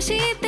si te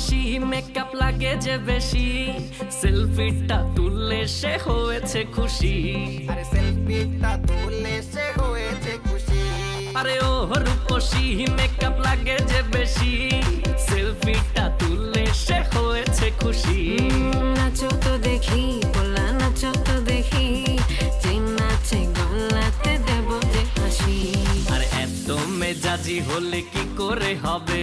রূপসী makeup লাগে যে বেশি। সেলফিটা তুললে সে হয়েছে খুশি। আরে সেলফিটা তুলে সে হয়েছে খুশি। আরে ও রূপসী মেকআপ লাগে যে বেশি। সেলফিটা তুললে সে হয়েছে খুশি। নাচো তো দেখি পোলা নাচো তো দেখি। নাচে গলাতে দেব যে হাসি। আর এত মেজাজি হলে কি করে হবে?